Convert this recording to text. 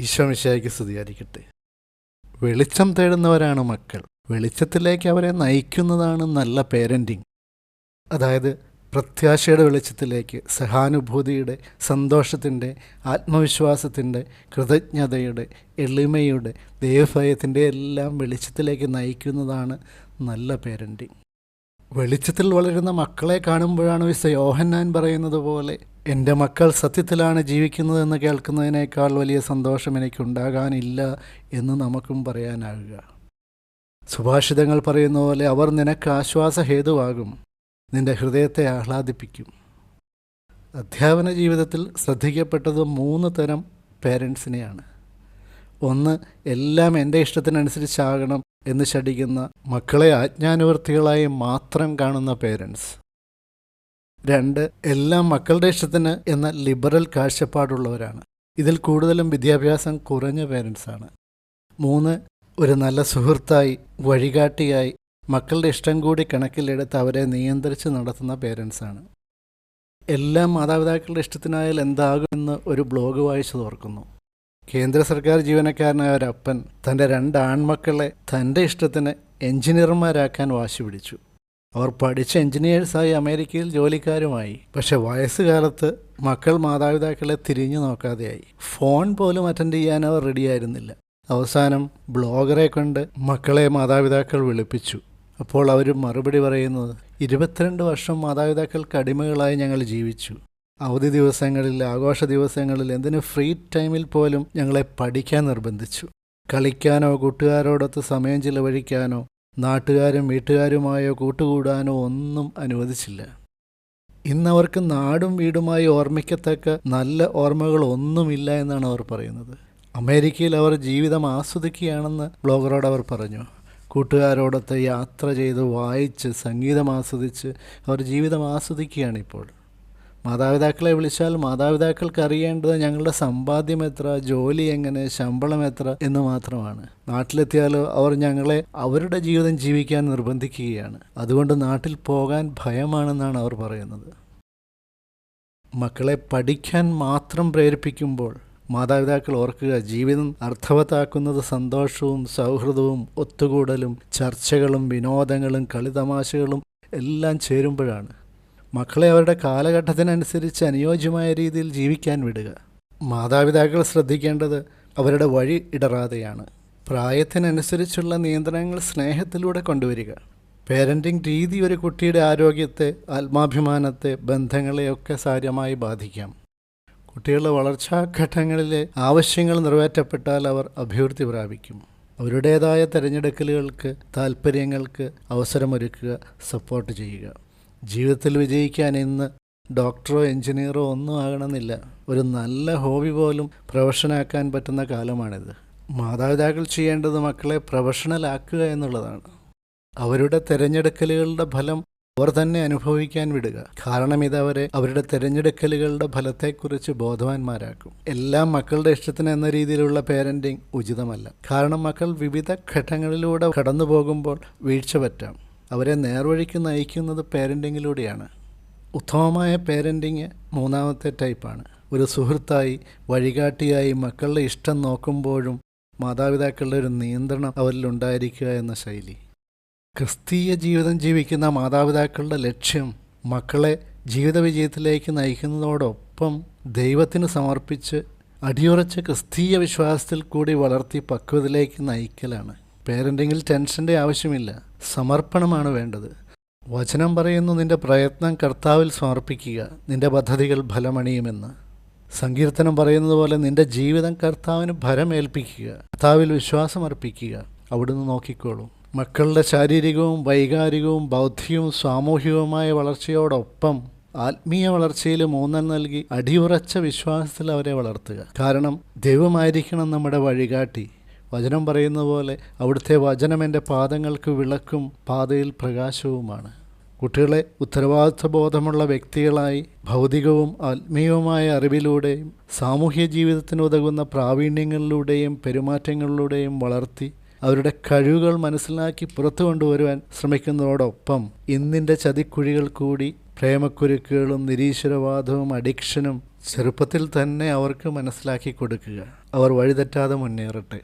ഈശോമിശായിക്ക് സ്തുതിയായിരിക്കട്ടെ. വെളിച്ചം തേടുന്നവരാണ് മക്കൾ. വെളിച്ചത്തിലേക്ക് അവരെ നയിക്കുന്നതാണ് നല്ല പേരന്റിങ്. അതായത് പ്രത്യാശയുടെ വെളിച്ചത്തിലേക്ക് സഹാനുഭൂതിയുടെ സന്തോഷത്തിന്റെ ആത്മവിശ്വാസത്തിന്റെ കൃതജ്ഞതയുടെ എളിമയുടെ ദൈവഭയത്തിന്റെ എല്ലാം വെളിച്ചത്തിലേക്ക് നയിക്കുന്നതാണ് നല്ല പേരന്റിങ്. വെളിച്ചത്തിൽ വളരുന്ന മക്കളെ കാണുമ്പോഴാണ് വിശ യോഹന്നാൻ പറയുന്നത് പോലെ എന്റെ മക്കൾ സത്യത്തിലാണ് ജീവിക്കുന്നതെന്ന് കേൾക്കുന്നതിനേക്കാൾ വലിയ സന്തോഷം എനിക്കുണ്ടാകാനില്ല എന്ന് നമുക്കും പറയാനാകുക. സുഭാഷിതങ്ങൾ പറയുന്ന പോലെ അവർ നിനക്ക് ആശ്വാസഹേതുവാകും. നിന്റെ ഹൃദയത്തെ ആഹ്ലാദിപ്പിക്കും. അധ്യാപന ജീവിതത്തിൽ ശ്രദ്ധിക്കപ്പെട്ടത് മൂന്ന് തരം പേരൻസിനെയാണ്. ഒന്ന് എല്ലാം എന്റെ ഇഷ്ടത്തിനനുസരിച്ചാകണം എന്ന് ശടിക്കുന്ന മക്കളെ ആജ്ഞാനുവർത്തികളായി മാത്രം കാണുന്ന പേരൻസ്. രണ്ട് എല്ലാ മക്കളുടെ ഇഷ്ടത്തിന് എന്ന ലിബറൽ കാഴ്ചപ്പാടുള്ളവരാണ്. ഇതിൽ കൂടുതലും വിദ്യാഭ്യാസം കുറഞ്ഞ പേരൻസാണ് മൂന്ന് ഒരു നല്ല സുഹൃത്തായി വഴികാട്ടിയായി മക്കളുടെ ഇഷ്ടം കൂടി കണക്കിലെടുത്ത് അവരെ നിയന്ത്രിച്ച് നടത്തുന്ന പേരൻസാണ് എല്ലാം മാതാപിതാക്കളുടെ ഇഷ്ടത്തിനായാൽ എന്താകുമെന്ന് ഒരു ബ്ലോഗ് വായിച്ചു തോർക്കുന്നു കേന്ദ്ര സർക്കാർ ജീവനക്കാരനായ ഒരപ്പൻ തന്റെ രണ്ട് ആൺമക്കളെ തന്റെ ഇഷ്ടത്തിന് എഞ്ചിനീയർമാരാക്കാൻ വാശി പിടിച്ചു. അവർ പഠിച്ച എഞ്ചിനീയേഴ്സായി അമേരിക്കയിൽ ജോലിക്കാരുമായി. പക്ഷെ വയസ്സുകാലത്ത് മക്കൾ മാതാപിതാക്കളെ തിരിഞ്ഞു നോക്കാതെയായി. ഫോൺ പോലും അറ്റൻഡ് ചെയ്യാൻ അവർ റെഡിയായിരുന്നില്ല. അവസാനം ബ്ലോഗറെ കൊണ്ട് മക്കളെ മാതാപിതാക്കൾ വിളിപ്പിച്ചു. അപ്പോൾ അവർ മറുപടി പറയുന്നത് ഇരുപത്തിരണ്ട് വർഷം മാതാപിതാക്കൾക്ക് അടിമകളായി ഞങ്ങൾ ജീവിച്ചു. അവധി ദിവസങ്ങളിൽ ആഘോഷ ദിവസങ്ങളിൽ എന്തിന് ഫ്രീ ടൈമിൽ പോലും ഞങ്ങളെ പഠിക്കാൻ നിർബന്ധിച്ചു. കളിക്കാനോ കൂട്ടുകാരോടൊത്ത് സമയം ചിലവഴിക്കാനോ നാട്ടുകാരും വീട്ടുകാരുമായോ കൂട്ടുകൂടാനോ ഒന്നും അനുവദിച്ചില്ല. ഇന്നവർക്ക് നാടും വീടുമായി ഓർമ്മിക്കത്തക്ക നല്ല ഓർമ്മകൾ ഒന്നുമില്ല എന്നാണ് അവർ പറയുന്നത്. അമേരിക്കയിൽ അവർ ജീവിതം ആസ്വദിക്കുകയാണെന്ന് ബ്ലോഗറോട് അവർ പറഞ്ഞു. കൂട്ടുകാരോടൊത്ത് യാത്ര ചെയ്ത് വായിച്ച് സംഗീതം ആസ്വദിച്ച് അവർ ജീവിതം ആസ്വദിക്കുകയാണ് ഇപ്പോൾ മാതാപിതാക്കളെ വിളിച്ചാൽ മാതാപിതാക്കൾക്ക് അറിയേണ്ടത് ഞങ്ങളുടെ സമ്പാദ്യം എത്ര ജോലി എങ്ങനെ ശമ്പളം എത്ര എന്ന് മാത്രമാണ്. നാട്ടിലെത്തിയാലോ അവർ ഞങ്ങളെ അവരുടെ ജീവിതം ജീവിക്കാൻ നിർബന്ധിക്കുകയാണ്. അതുകൊണ്ട് നാട്ടിൽ പോകാൻ ഭയമാണെന്നാണ് അവർ പറയുന്നത്. മക്കളെ പഠിക്കാൻ മാത്രം പ്രേരിപ്പിക്കുമ്പോൾ മാതാപിതാക്കൾ ഓർക്കുക ജീവിതം അർത്ഥവത്താക്കുന്നത് സന്തോഷവും സൗഹൃദവും ഒത്തുകൂടലും ചർച്ചകളും വിനോദങ്ങളും കളിതമാശകളും എല്ലാം ചേരുമ്പോഴാണ്. മക്കളെ അവരുടെ കാലഘട്ടത്തിനനുസരിച്ച് അനുയോജ്യമായ രീതിയിൽ ജീവിക്കാൻ വിടുക. മാതാപിതാക്കൾ ശ്രദ്ധിക്കേണ്ടത് അവരുടെ വഴി ഇടറാതെയാണ്. പ്രായത്തിനനുസരിച്ചുള്ള നിയന്ത്രണങ്ങൾ സ്നേഹത്തിലൂടെ കൊണ്ടുവരിക. പേരന്റിംഗ് രീതി ഒരു കുട്ടിയുടെ ആരോഗ്യത്തെ ആത്മാഭിമാനത്തെ ബന്ധങ്ങളെയൊക്കെ സാരമായി ബാധിക്കാം. കുട്ടികളുടെ വളർച്ചാഘട്ടങ്ങളിലെ ആവശ്യങ്ങൾ നിറവേറ്റപ്പെട്ടാൽ അവർ അഭിവൃദ്ധി പ്രാപിക്കും. അവരുടേതായ തിരഞ്ഞെടുക്കലുകൾക്ക് താല്പര്യങ്ങൾക്ക് അവസരമൊരുക്കുക സപ്പോർട്ട് ചെയ്യുക. ജീവിതത്തിൽ വിജയിക്കാൻ ഇന്ന് ഡോക്ടറോ എഞ്ചിനീയറോ ഒന്നും ആകണമെന്നില്ല. ഒരു നല്ല ഹോബി പോലും പ്രൊഫഷനാക്കാൻ പറ്റുന്ന കാലമാണിത്. മാതാപിതാക്കൾ ചെയ്യേണ്ടത് മക്കളെ പ്രൊഫഷണലാക്കുക എന്നുള്ളതാണ്. അവരുടെ തിരഞ്ഞെടുക്കലുകളുടെ ഫലം അവർ തന്നെ അനുഭവിക്കാൻ വിടുക. കാരണം ഇതവരെ അവരുടെ തിരഞ്ഞെടുക്കലുകളുടെ ഫലത്തെക്കുറിച്ച് ബോധവാന്മാരാക്കും. എല്ലാം മക്കളുടെ ഇഷ്ടത്തിന് എന്ന രീതിയിലുള്ള പേരന്റിങ് ഉചിതമല്ല. കാരണം മക്കൾ വിവിധ ഘട്ടങ്ങളിലൂടെ കടന്നു പോകുമ്പോൾ വീഴ്ച പറ്റാം. അവരെ നേർവഴിക്ക് നയിക്കുന്നത് പേരന്റിങ്ങിലൂടെയാണ് ഉത്തമമായ പേരന്റിങ് മൂന്നാമത്തെ ടൈപ്പാണ്. ഒരു സുഹൃത്തായി വഴികാട്ടിയായി മക്കളുടെ ഇഷ്ടം നോക്കുമ്പോഴും മാതാപിതാക്കളുടെ ഒരു നിയന്ത്രണം അവരിലുണ്ടായിരിക്കുക എന്ന ശൈലി. ക്രിസ്തീയ ജീവിതം ജീവിക്കുന്ന മാതാപിതാക്കളുടെ ലക്ഷ്യം മക്കളെ ജീവിത വിജയത്തിലേക്ക് നയിക്കുന്നതോടൊപ്പം ദൈവത്തിന് സമർപ്പിച്ച് അടിയുറച്ച ക്രിസ്തീയ വിശ്വാസത്തിൽ കൂടി വളർത്തി പക്വതയിലേക്ക് നയിക്കലാണ്. പേരന്റിങ്ങിൽ ടെൻഷന്റെ ആവശ്യമില്ല. സമർപ്പണമാണ് വേണ്ടത്. വചനം പറയുന്നു നിന്റെ പ്രയത്നം കർത്താവിൽ സമർപ്പിക്കുക നിന്റെ പദ്ധതികൾ ഫലമണിയുമെന്ന്. സങ്കീർത്തനം പറയുന്നത് പോലെ നിന്റെ ജീവിതം കർത്താവിന് ഭരമേൽപ്പിക്കുക കർത്താവിൽ വിശ്വാസം അർപ്പിക്കുക. അവിടുന്ന് നോക്കിക്കോളൂ. മക്കളുടെ ശാരീരികവും വൈകാരികവും ബൗദ്ധികവും സാമൂഹികവുമായ വളർച്ചയോടൊപ്പം ആത്മീയ വളർച്ചയിൽ മൂന്നൽ നൽകി അടിയുറച്ച വിശ്വാസത്തിൽ അവരെ വളർത്തുക. കാരണം ദൈവമായിരിക്കണം നമ്മുടെ വഴികാട്ടി. വചനം പറയുന്ന പോലെ അവിടുത്തെ വചനം എന്റെ പാദങ്ങൾക്ക് വിളക്കും പാതയിൽ പ്രകാശവുമാണ്. കുട്ടികളെ ഉത്തരവാദിത്വ ബോധമുള്ള വ്യക്തികളായി ഭൗതികവും ആത്മീയവുമായ അറിവിലൂടെയും സാമൂഹ്യ ജീവിതത്തിന് ഉതകുന്ന പ്രാവീണ്യങ്ങളിലൂടെയും പെരുമാറ്റങ്ങളിലൂടെയും വളർത്തി അവരുടെ കഴിവുകൾ മനസ്സിലാക്കി പുറത്തു കൊണ്ടുവരുവാൻ ശ്രമിക്കുന്നതോടൊപ്പം ഇന്നിന്റെ ചതിക്കുഴികൾ കൂടി പ്രേമക്കുരുക്കുകളും നിരീശ്വരവാദവും അഡിക്ഷനും ചെറുപ്പത്തിൽ തന്നെ അവർക്ക് മനസ്സിലാക്കി കൊടുക്കുക. അവർ വഴിതെറ്റാതെ മുന്നേറട്ടെ.